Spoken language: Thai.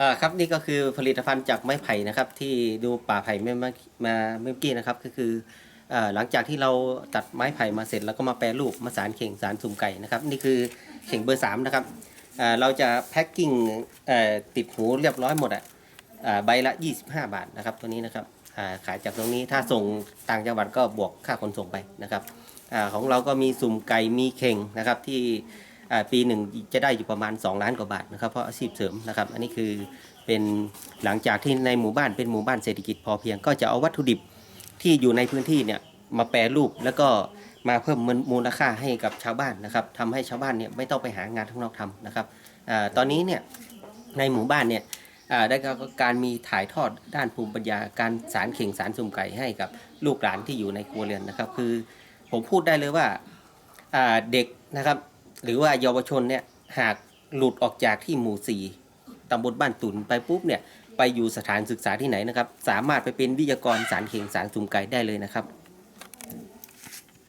อ่าครับนี่ก็คือผลิตภัณฑ์จากไม้ไผ่นะครับ ที่ดูป่าไผ่เมื่อมาเมื่อกี้นะครับ ก็คืออ่าหลังจากที่เราตัดไม้ไผ่มาเสร็จแล้วก็มาแปรรูปมาสารเข่งสารสุ่มไก่นะครับ นี่คือเข่งเบอร์สามนะครับอ่าเราจะแพ็คกิ้งเอ่อติดหูเรียบร้อยหมดอะอ่าใบละ 25 บาทนะครับ ตัวนี้นะครับอ่าขายจากตรงนี้ถ้าส่งต่างจังหวัดก็บวกค่าขนส่งไปนะครับอ่าของเราก็มีสุ่มไก่มีเข่งนะครับที่ ปีหนึ่งจะได้อยู่ประมาณ 2 ล้านกว่าบาทนะครับเพราะอาชีพเสริมนะครับ อันนี้คือเป็นหลังจากที่ในหมู่บ้านเป็นหมู่บ้านเศรษฐกิจพอเพียง ก็จะเอาวัตถุดิบที่อยู่ในพื้นที่เนี่ยมาแปรรูปแล้วก็มาเพิ่มมูลค่าให้กับชาวบ้านนะครับทำให้ชาวบ้านเนี่ยไม่ต้องไปหางานข้างนอกทำนะครับอตอนนี้เนี่ยในหมู่บ้านเนี่ยได้การมีถ่ายทอดด้านภูมิปัญญาการสารเข่งสารสุ่มไก่ให้กับลูกหลานที่อยู่ในครัวเรือนนะครับ คือผมพูดได้เลยว่าเด็กนะครับ หรือว่าเยาวชนเนี่ยหากหลุดออกจากที่หมู่สี่ตำบลบ้านตุนไปปุ๊บเนี่ยไปอยู่สถานศึกษาที่ไหนนะครับ สามารถไปเป็นวิทยากรสารเข่งสารสุ่มไก่ได้เลยนะครับ